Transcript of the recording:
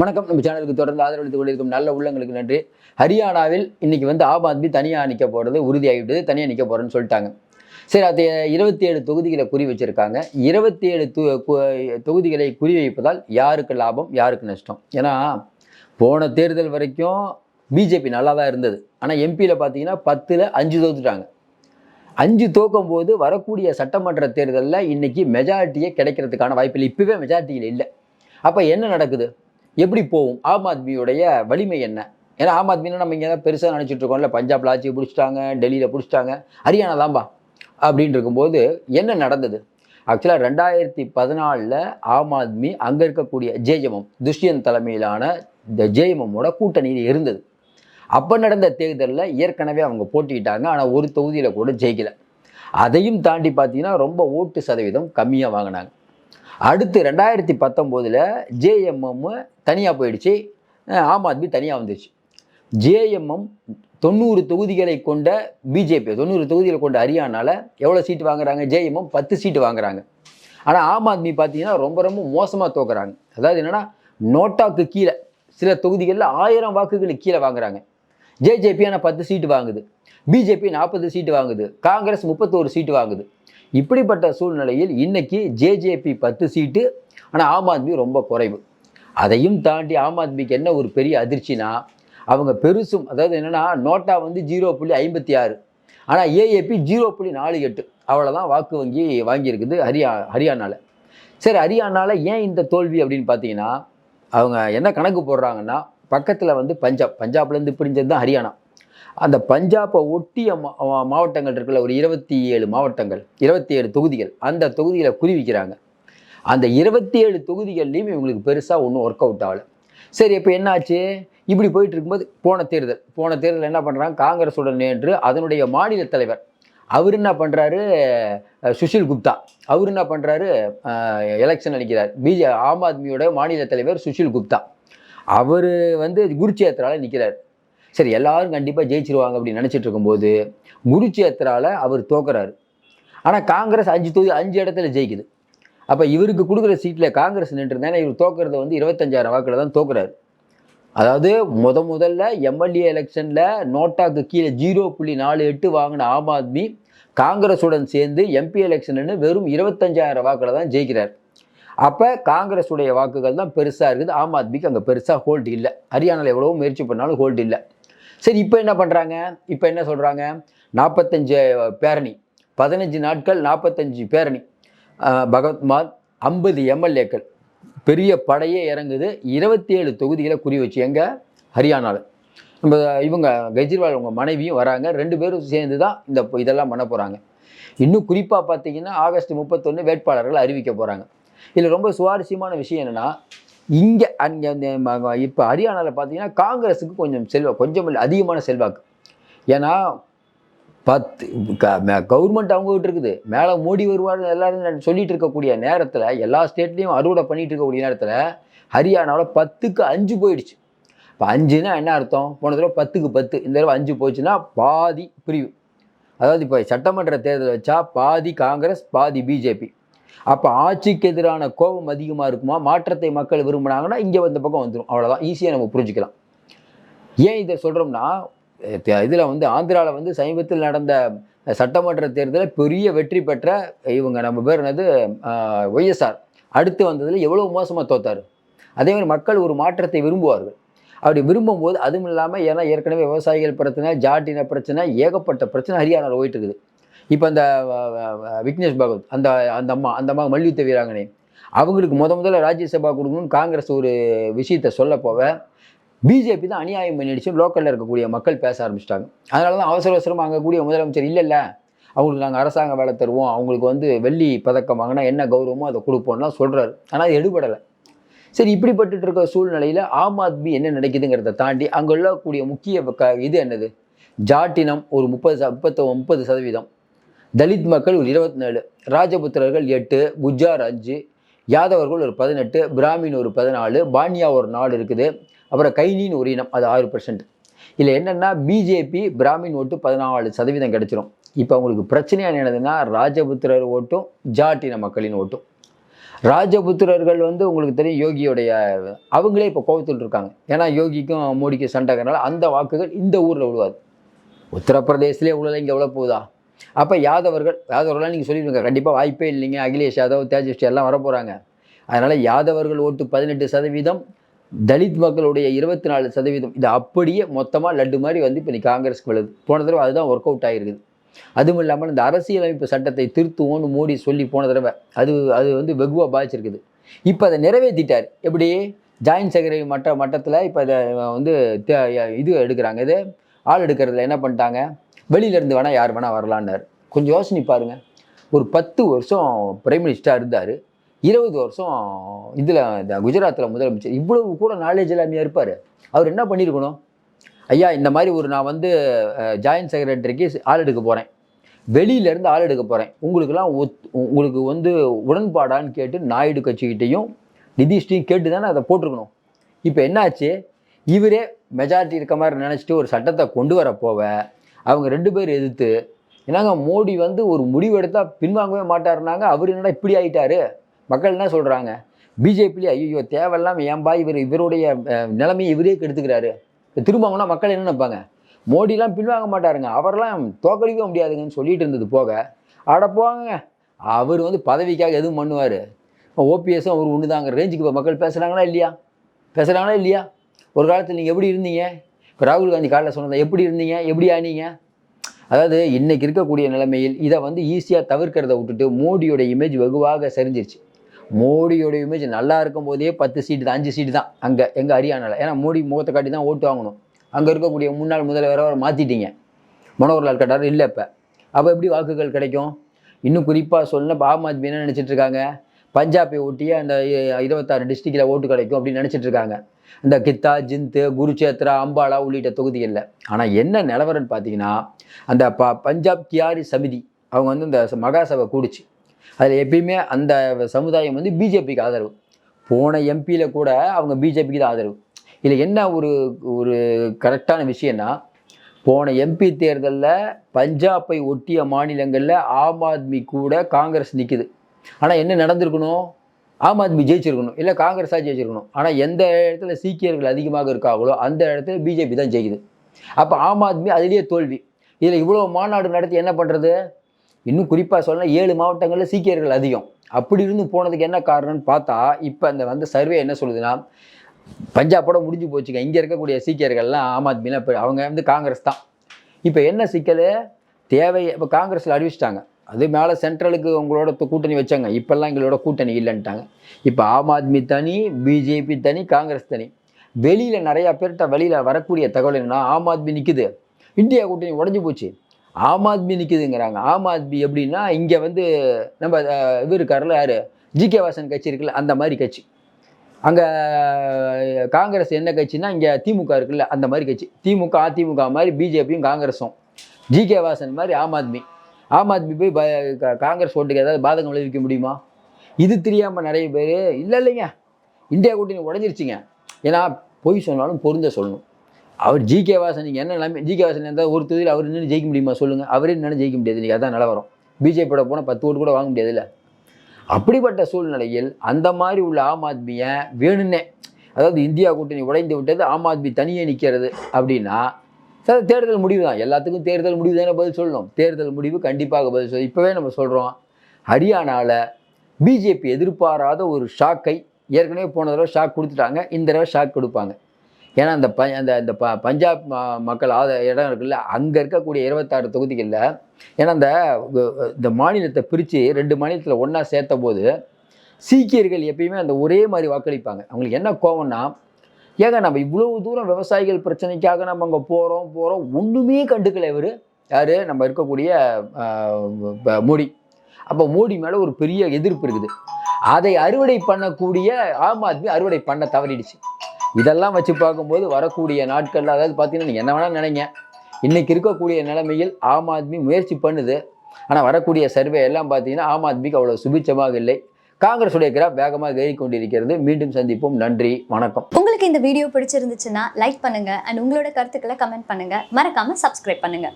வணக்கம். நம்ம சேனலுக்கு தொடர்ந்து ஆதரவளித்துக் கொண்டிருக்கும் நல்ல உள்ளங்களுக்கு நன்றி. ஹரியானாவில் இன்னைக்கு வந்து ஆம் ஆத்மி தனியாக நிற்க போகிறது உறுதியாகிவிட்டது தனியாக நிற்க போகிறேன்னு சொல்லிட்டாங்க. சரி அது இருபத்தி ஏழு தொகுதிகளை குறி வச்சிருக்காங்க. இருபத்தி ஏழு தொகுதிகளை குறி வைப்பதால் யாருக்கு லாபம் யாருக்கு நஷ்டம்? ஏன்னா போன தேர்தல் வரைக்கும் பிஜேபி நல்லா தான் இருந்தது. ஆனால் எம்பியில் பார்த்தீங்கன்னா பத்தில் அஞ்சு தோத்துட்டாங்க. அஞ்சு தோக்கும் போது வரக்கூடிய சட்டமன்ற தேர்தலில் இன்னைக்கு மெஜாரிட்டியே கிடைக்கிறதுக்கான வாய்ப்பில்லை. இப்போவே மெஜாரிட்டியில் இல்லை. அப்போ என்ன நடக்குது? எப்படி போகும்? ஆம் ஆத்மியுடைய வலிமை என்ன? ஏன்னா ஆம் ஆத்மினா நம்ம இங்கே தான் பெருசாக நினச்சிட்டு இருக்கோம்ல பஞ்சாப்ல ஆட்சி பிடிச்சிட்டாங்க டெல்லியில் பிடிச்சிட்டாங்க ஹரியானா தான்பா அப்படின்னு இருக்கும்போது என்ன நடந்தது? ஆக்சுவலாக ரெண்டாயிரத்தி பதினாலில் ஆம் ஆத்மி அங்கே இருக்கக்கூடிய ஜேஜமம் துஷ்யந்த் தலைமையிலான இந்த ஜேஎம்எம்மோட கூட்டணியில் இருந்தது. அப்போ நடந்த தேர்தலில் ஏற்கனவே அவங்க போட்டிக்கிட்டாங்க ஆனால் ஒரு தொகுதியில் கூட ஜெயிக்கல. அதையும் தாண்டி பார்த்தீங்கன்னா ரொம்ப ஓட்டு சதவீதம் கம்மியாக வாங்கினாங்க. அடுத்து ரெண்டாயிரத்தி பத்தொம்போதில் ஜேஎம்எம் தனியாக போயிடுச்சு. ஆம் ஆத்மி தனியாக வந்துச்சு ஜேஎம்எம் தொண்ணூறு தொகுதிகளை கொண்ட பிஜேபி தொண்ணூறு தொகுதிகளை கொண்ட ஹரியானாவில் எவ்வளோ சீட்டு வாங்குறாங்க? ஜேஎம்எம் பத்து சீட்டு வாங்குறாங்க. ஆனால் ஆம் ஆத்மி பார்த்தீங்கன்னா ரொம்ப ரொம்ப மோசமாக தோக்குறாங்க. அதாவது என்னென்னா நோட்டாக்கு கீழே சில தொகுதிகளில் ஆயிரம் வாக்குகளுக்கு கீழே வாங்குறாங்க. ஜேஜேபி ஆனால் பத்து சீட்டு வாங்குது. பிஜேபி நாற்பது சீட்டு வாங்குது. காங்கிரஸ் முப்பத்தோரு சீட்டு வாங்குது. இப்படிப்பட்ட சூழ்நிலையில் இன்றைக்கி ஜேஜேபி பத்து சீட்டு ஆனால் ஆம் ஆத்மி ரொம்ப குறைவு. அதையும் தாண்டி ஆம் ஆத்மிக்கு என்ன ஒரு பெரிய அதிர்ச்சினா அவங்க பெருசும் அதாவது என்னென்னா நோட்டா வந்து ஜீரோ புள்ளி ஐம்பத்தி ஆறு ஆனால் ஏஏபி ஜீரோ புள்ளி நாலு எட்டு அவ்வளோதான் வாக்கு வங்கி வாங்கியிருக்குது ஹரியா ஹரியானாவில் சரி ஹரியானாவில் ஏன் இந்த தோல்வி அப்படின்னு பார்த்தீங்கன்னா அவங்க என்ன கணக்கு போடுறாங்கன்னா பக்கத்தில் வந்து பஞ்சாப் பஞ்சாப்லேருந்து பிரிஞ்சது தான் ஹரியானா. அந்த பஞ்சாப்பை ஒட்டிய மா- மாவட்டங்கள் இருக்குல்ல ஒரு இருபத்தி ஏழு மாவட்டங்கள் இருபத்தி ஏழு தொகுதிகள் அந்த தொகுதிகளை குறிவிக்கிறாங்க அந்த இருபத்தி ஏழு தொகுதிகள்லையும் இவங்களுக்கு பெருசாக ஒன்றும் ஒர்க் அவுட் ஆகலை. சரி இப்போ என்னாச்சு? இப்படி போயிட்டு இருக்கும்போது போன தேர்தல். போன தேர்தல் என்ன பண்ணுறாங்க காங்கிரஸுடன் நேற்று அதனுடைய மாநில தலைவர். அவர் என்ன பண்ணுறாரு சுஷில் குப்தா. அவர் என்ன பண்ணுறாரு எலெக்ஷன் அளிக்கிறார். பிஜே ஆம் ஆத்மியோட மாநில தலைவர் சுஷில் குப்தா. அவர் வந்து குருச்சேத்திரால நிற்கிறார் சரி எல்லாரும் கண்டிப்பாக ஜெயிச்சிருவாங்க அப்படின்னு நினச்சிட்டு இருக்கும்போது குருச்சேத்திரால அவர் தோக்குறாரு. ஆனால் காங்கிரஸ் அஞ்சு தொகுதி அஞ்சு இடத்துல ஜெயிக்குது. அப்போ இவருக்கு கொடுக்குற சீட்டில் காங்கிரஸ் நின்றுருந்தேன் இவர் தோக்குறது வந்து இருபத்தஞ்சாயிரம் வாக்கில் தான் தோக்குறாரு. அதாவது முத முதல்ல எம்எல்ஏ எலெக்ஷனில் நோட்டாக்கு கீழே ஜீரோ புள்ளி நாலு எட்டு வாங்கின ஆம் ஆத்மி காங்கிரஸுடன் சேர்ந்து எம்பி எலெக்ஷன்னு வெறும் இருபத்தஞ்சாயிரம் வாக்கில் தான் ஜெயிக்கிறார். அப்போ காங்கிரஸுடைய வாக்குகள் தான் பெருசாக இருக்குது. ஆம் ஆத்மிக்கு அங்கே பெருசாக ஹோல்டு இல்லை. ஹரியானாவில் எவ்வளோ முயற்சி பண்ணாலும் ஹோல்டு இல்லை. சரி இப்போ என்ன பண்ணுறாங்க இப்போ என்ன சொல்கிறாங்க நாற்பத்தஞ்சு பேரணி. பதினஞ்சு நாட்கள் நாற்பத்தஞ்சு பேரணி. பகவத்மால் ஐம்பது எம்எல்ஏக்கள். பெரிய படையே இறங்குது. இருபத்தி ஏழு தொகுதிகளை குறி வச்சு. எங்கே? ஹரியானாவில் நம்ம இவங்க கெஜ்ரிவால் உங்கள் மனைவியும் வராங்க. ரெண்டு பேரும் சேர்ந்து தான் இந்த இதெல்லாம் பண்ண போகிறாங்க இன்னும் குறிப்பாக பார்த்தீங்கன்னா ஆகஸ்ட் முப்பத்தொன்று வேட்பாளர்கள் அறிவிக்க போகிறாங்க இதில் ரொம்ப சுவாரஸ்யமான விஷயம் என்னென்னா இங்கே அங்கே இப்போ ஹரியானாவில் பார்த்தீங்கன்னா காங்கிரஸுக்கு கொஞ்சம் செல்வா கொஞ்சம் அதிகமான செல்வாக்கு. ஏன்னா பத்து கவர்மெண்ட் அவங்ககிட்ட இருக்குது. மேலே மோடி வருவார் எல்லாரும் சொல்லிட்டு இருக்கக்கூடிய நேரத்தில் எல்லா ஸ்டேட்லேயும் அறுவடை பண்ணிட்டு இருக்கக்கூடிய நேரத்தில் ஹரியானாவில் பத்துக்கு அஞ்சு போயிடுச்சு. இப்போ அஞ்சுனா என்ன அர்த்தம்? போன தடவை பத்துக்கு பத்து இந்த தடவை அஞ்சு போச்சுன்னா பாதி பிரிவு. அதாவது இப்போ சட்டமன்ற தேர்தல் வச்சா பாதி காங்கிரஸ் பாதி பிஜேபி. அப்போ ஆட்சிக்கு எதிரான கோபம் அதிகமாக இருக்குமா? மாற்றத்தை மக்கள் விரும்பினாங்கன்னா இங்கே வந்த பக்கம் வந்துடும் அவ்வளோதான் ஈஸியாக நம்ம புரிஞ்சுக்கலாம். ஏன் இதை சொல்கிறோம்னா இதில் வந்து ஆந்திராவில் வந்து சமீபத்தில் நடந்த சட்டமன்ற தேர்தலில் பெரிய வெற்றி பெற்ற இவங்க நம்ம பேர் என்னது? ஒய்எஸ்ஆர். அடுத்து வந்ததில் எவ்வளோ மோசமாக தோத்தார்? அதே மாதிரி மக்கள் ஒரு மாற்றத்தை விரும்புவார்கள். அப்படி விரும்பும்போது அதுவும் இல்லாமல் ஏன்னா ஏற்கனவே விவசாயிகள் பிரச்சனை ஜாட்டின பிரச்சனை ஏகப்பட்ட பிரச்சனை ஹரியானாவில் போயிட்டு இருக்குது இப்போ அந்த விக்னேஷ் பகவத் அந்த அந்த அம்மா அந்த அம்மா மல்யுத்த வீராங்கனை அவங்களுக்கு முத முதல்ல ராஜ்யசபா கொடுக்கணும்னு காங்கிரஸ் ஒரு விஷயத்தை சொல்ல போவேன் பிஜேபி தான் அநியாயம் பண்ணிடுச்சு. லோக்கலில் இருக்கக்கூடிய மக்கள் பேச ஆரம்பிச்சிட்டாங்க. அதனால தான் அவசர அவசரமாக அங்கே கூடிய முதலமைச்சர் இல்லை இல்லை அவங்களுக்கு நாங்கள் அரசாங்க வேலை தருவோம். அவங்களுக்கு வந்து வெள்ளி பதக்கம் வாங்கினா என்ன கௌரவமோ அதை கொடுப்போம்லாம் சொல்கிறாரு ஆனால் அது எடுபடலை. சரி இப்படிப்பட்டு இருக்க சூழ்நிலையில் ஆம் ஆத்மி என்ன நடக்குதுங்கிறத தாண்டி அங்கே உள்ளக்கூடிய முக்கிய க- இது என்னது? ஜாட்டினம் ஒரு முப்பது ச முப்பத்த முப்பது சதவீதம். தலித் மக்கள் ஒரு இருபத்தி நாலு ராஜபுத்திரர்கள் எட்டு குஜார் அஞ்சு யாதவர்கள் ஒரு பதினெட்டு பிராமின் ஒரு பதினாலு பானியா ஒரு நாலு இருக்குது. அப்புறம் கைனின்னு ஒரு இனம் அது ஆறு பர்சன்ட் இதில் என்னென்னா பிஜேபி பிராமின் ஓட்டு பதினாலு சதவீதம் கிடச்சிரும். இப்போ அவங்களுக்கு பிரச்சனையாக என்னதுன்னா ராஜபுத்திரர் ஓட்டும் ஜாட்டின மக்களின் ஓட்டும். ராஜபுத்திரர்கள் வந்து உங்களுக்கு தெரியும் யோகியோடைய அவங்களே இப்போ கோபத்தில் இருக்காங்க. ஏன்னா யோகிக்கும் மோடிக்கும் சண்டைக்கிறனால அந்த வாக்குகள் இந்த ஊரில் விழுவாது. உத்தரப்பிரதேசத்திலே உள்ள இங்கே எவ்வளோ போகுதா? அப்போ யாதவர்கள் யாதவர்கள்லாம் நீங்கள் சொல்லிடுங்க கண்டிப்பாக வாய்ப்பே இல்லைங்க. அகிலேஷ் யாதவ் தேஜஸ்வி எல்லாம் வர போகிறாங்க அதனால் யாதவர்கள் ஓட்டு பதினெட்டு சதவீதம் தலித் மக்களுடைய இருபத்தி நாலு சதவீதம் இது அப்படியே மொத்தமாக லட்டு மாதிரி வந்து இப்போ நீ காங்கிரஸ்க்கு விழுது போன தடவை அதுதான் ஒர்க் அவுட் ஆகிருக்குது அதுவும் இல்லாமல் இந்த அரசியலமைப்பு சட்டத்தை திருத்துவோன்னு மோடி சொல்லி போன தடவை அது அது வந்து வெகுவாக பாதிச்சிருக்குது. இப்போ அதை நிறைவேற்றிட்டார் எப்படி? ஜாயின்ட் செக்ரட்டரி மட்ட மட்டத்தில் இப்போ அதை வந்து இது எடுக்கிறாங்க. இது ஆள் எடுக்கிறதுல என்ன பண்ணிட்டாங்க? வெளியிலேருந்து வேணால் யார் வேணால் வரலான்னாரு. கொஞ்சம் யோசனை பாருங்கள் ஒரு பத்து வருஷம் பிரைம் மினிஸ்டராக இருந்தார். இருபது வருஷம் இதில் இந்த குஜராத்தில் முதலமைச்சர் இவ்வளவு கூட நாலேஜ் இல்லாமையாக இருப்பார். அவர் என்ன பண்ணியிருக்கணும் ஐயா இந்த மாதிரி ஒரு நான் வந்து ஜாயின்ட் செக்ரட்டரிக்கு ஆள் எடுக்க போகிறேன் வெளியிலேருந்து ஆள் எடுக்க போகிறேன் உங்களுக்கெல்லாம் ஒத் உங்களுக்கு வந்து உடன்பாடான்னு கேட்டு நாயுடு கட்சிக்கிட்டையும் நிதிஷ்டையும் கேட்டு தானே அதை போட்டிருக்கணும். இப்போ என்னாச்சு? இவரே மெஜாரிட்டி இருக்க மாதிரி நினச்சிட்டு ஒரு சட்டத்தை கொண்டு வர போவ அவங்க ரெண்டு பேர் எதிர்த்து என்னங்க மோடி வந்து ஒரு முடிவு எடுத்தால் பின்வாங்கவே மாட்டாருனாங்க அவர் என்னடா இப்படி ஆயிட்டாரு? மக்கள் என்ன சொல்கிறாங்க பிஜேபிலே ஐயோ தேவையில்லாம ஏன்பா இவர் இவருடைய நிலைமையை இவரே கெடுத்துக்கிறாரு. இப்ப மக்கள் என்ன நினைப்பாங்க? மோடிலாம் பின்வாங்க மாட்டாருங்க. அவரெல்லாம் தோக்கடிக்க முடியாதுங்கன்னு சொல்லிட்டு இருந்தது போக அட போங்க. அவர் வந்து பதவிக்காக எதுவும் பண்ணுவார். ஓபிஎஸும் அவர் ஒன்று தாங்க ரேஞ்சுக்கு இப்போ மக்கள் பேசுகிறாங்களா இல்லையா? பேசுகிறாங்களா இல்லையா? ஒரு காலத்தில் நீங்கள் எப்படி இருந்தீங்க? இப்போ ராகுல் காந்தி காலையில் சொன்னதை எப்படி இருந்தீங்க? எப்படி ஆனீங்க? அதாவது இன்றைக்கி இருக்கக்கூடிய நிலைமையில் இதை வந்து ஈஸியாக தவிர்க்கிறத விட்டுட்டு மோடியோட இமேஜ் வெகுவாக செறிஞ்சிருச்சு. மோடியோட இமேஜ் நல்லா இருக்கும் போதே பத்து சீட்டு தான் அஞ்சு சீட்டு தான் அங்கே எங்கள் ஹரியானாவில் ஏன்னா மோடி முகத்தை காட்டி தான் ஓட்டு வாங்கணும். அங்கே இருக்கக்கூடிய முன்னாள் முதல்வரை அவர் மாற்றிட்டீங்க மனோகர்லால் கட்டார் இல்லை இப்போ. அப்போ எப்படி வாக்குகள் கிடைக்கும்? இன்னும் குறிப்பாக சொல்லணும் இப்போ ஆம் ஆத்மி என்ன நினச்சிட்டு இருக்காங்க? பஞ்சாபை ஒட்டியே அந்த இருபத்தாறு டிஸ்ட்ரிக்டில் ஓட்டு கிடைக்கும் அப்படின்னு நினச்சிட்டு இருக்காங்க. இந்த கித்தா ஜிந்து குருச்சேத்ரா அம்பாலா உள்ளிட்ட தொகுதிகளில். ஆனால் என்ன நிலவரன்னு பார்த்தீங்கன்னா அந்த ப பஞ்சாப் கியாரி சமிதி அவங்க வந்து இந்த மகாசபை கூடிச்சு. அதில் எப்பயுமே அந்த சமுதாயம் வந்து பிஜேபிக்கு ஆதரவு. போன எம்பியில் கூட அவங்க பிஜேபிக்கு தான் ஆதரவு. இதில் என்ன ஒரு ஒரு கரெக்டான விஷயம்னா போன எம்பி தேர்தலில் பஞ்சாபை ஒட்டிய மாநிலங்களில் ஆம் ஆத்மி கூட காங்கிரஸ் நிற்குது. ஆனால் என்ன நடந்திருக்கணும்? ஆம் ஆத்மி ஜெயிச்சிருக்கணும். இல்லை காங்கிரஸாக ஜெயிச்சிருக்கணும். ஆனால் எந்த இடத்துல சீக்கியர்கள் அதிகமாக இருக்காங்களோ அந்த இடத்துல பிஜேபி தான் ஜெயிக்குது. அப்போ ஆம் ஆத்மி அதிலேயே தோல்வி. இதில் இவ்வளோ மாநாடு நடத்தி என்ன பண்ணுறது? இன்னும் குறிப்பாக சொன்னால் ஏழு மாவட்டங்களில் சீக்கியர்கள் அதிகம். அப்படி இருந்து போனதுக்கு என்ன காரணம்னு பார்த்தா இப்போ அந்த வந்த சர்வே என்ன சொல்லுதுன்னா பஞ்சாபோட முடிஞ்சு போச்சுங்க. இங்கே இருக்கக்கூடிய சீக்கியர்கள்லாம் ஆம் ஆத்மிலாம் இப்போ அவங்க வந்து காங்கிரஸ் தான். இப்போ என்ன சிக்கல்? தேவை இப்போ காங்கிரஸில் அறிவிச்சிட்டாங்க. அது மேலே சென்ட்ரலுக்கு உங்களோட கூட்டணி வச்சாங்க. இப்போல்லாம் எங்களோட கூட்டணி இல்லைன்ட்டாங்க. இப்போ ஆம் ஆத்மி தனி பிஜேபி தனி காங்கிரஸ் தனி. வெளியில் நிறையா பேர்கிட்ட வெளியில் வரக்கூடிய தகவல் என்னென்னா ஆம் ஆத்மி நிற்குது இந்தியா கூட்டணி உடஞ்சி போச்சு. ஆம் ஆத்மி நிற்குதுங்கிறாங்க ஆம் ஆத்மி எப்படின்னா இங்கே வந்து நம்ம இது இவர் இருக்காருல்ல யார்? ஜி கே வாசன் கட்சி இருக்குல்ல அந்த மாதிரி கட்சி. அங்கே காங்கிரஸ் என்ன கட்சின்னா இங்கே திமுக இருக்குல்ல அந்த மாதிரி கட்சி. திமுக அதிமுக மாதிரி பிஜேபியும் காங்கிரஸும். ஜி கே வாசன் மாதிரி ஆம் ஆத்மி. ஆம் ஆத்மி போய் ப- காங்கிரஸ் ஓட்டுக்கு ஏதாவது பாதகம் விளைவிக்க முடியுமா? இது தெரியாமல் நிறைய பேர் இல்லை இல்லைங்க. இந்தியா கூட்டணி உடஞ்சிருச்சுங்க. ஏன்னா பொய் சொன்னாலும் பொருந்த சொல்லணும். அவர் ஜி கே வாசன் நீங்கள் என்ன நிலைமை ஜி கே வாசன் இருந்தால் ஒரு தொகுதியில் அவர் நின்று ஜெயிக்க முடியுமா சொல்லுங்கள் அவரே நின்று ஜெயிக்க முடியாது. இன்றைக்கி அதான் நிலவரம். பிஜேபியோட போனால் பத்து ஓட்டு கூட வாங்க முடியாதுல்ல. அப்படிப்பட்ட சூழ்நிலையில் அந்த மாதிரி உள்ள ஆம் ஆத்மியை வேணும்னே அதாவது இந்தியா கூட்டணி உடைந்து விட்டது ஆம் ஆத்மி தனியே நிற்கிறது அப்படின்னா சார் தேர்தல் முடிவு தான். எல்லாத்துக்கும் தேர்தல் முடிவு தானே பதில் சொல்லணும். தேர்தல் முடிவு கண்டிப்பாக பதில் சொல்லணும். இப்போவே நம்ம சொல்கிறோம் ஹரியானாவில் பிஜேபி எதிர்பாராத ஒரு ஷாக்கை ஏற்கனவே போன தடவை ஷாக் கொடுத்துட்டாங்க. இந்த தடவை ஷாக் கொடுப்பாங்க. ஏன்னா அந்த ப அந்த இந்த ப பஞ்சாப் ம- மக்கள் ஆத இடம் இருக்குல்ல அங்கே இருக்கக்கூடிய இருபத்தாறு தொகுதிகளில் ஏன்னா அந்த இந்த மாநிலத்தை பிரித்து ரெண்டு மாநிலத்தில் ஒன்றா சேர்த்த போது சீக்கியர்கள் எப்பயுமே அந்த ஒரே மாதிரி வாக்களிப்பாங்க. அவங்களுக்கு என்ன கோவம்னா ஏங்க நம்ம இவ்வளவு தூரம் விவசாயிகள் பிரச்சனைக்காக நம்ம அங்கே போகிறோம் போகிறோம் ஒன்றுமே கண்டுக்கல இவர். யார்? நம்ம இருக்கக்கூடிய ப- மோடி. அப்போ மோடி மேலே ஒரு பெரிய எதிர்ப்பு இருக்குது. அதை அறுவடை பண்ணக்கூடிய ஆம் ஆத்மி அறுவடை பண்ண தவறிடுச்சு. இதெல்லாம் வச்சு பார்க்கும்போது வரக்கூடிய நாட்களில் அதாவது பார்த்தீங்கன்னா நீங்கள் என்ன வேணால் நினைங்க. இன்றைக்கி இருக்கக்கூடிய நிலைமையில் ஆம் ஆத்மி முயற்சி பண்ணுது. ஆனால் வரக்கூடிய சர்வே எல்லாம் பார்த்தீங்கன்னா ஆம் ஆத்மிக்கு அவ்வளோ சுபிச்சமாக இல்லை. காங்கிரஸுடைய கிராப் வேகமாக ஏறி கொண்டிருக்கிறது மீண்டும் சந்திப்போம். நன்றி. வணக்கம். உங்களுக்கு இந்த வீடியோ பிடிச்சிருந்துச்சுன்னா லைக் பண்ணுங்க. அண்ட் உங்களோட கருத்துக்களை கமெண்ட் பண்ணுங்க. மறக்காம சப்ஸ்கிரைப் பண்ணுங்க.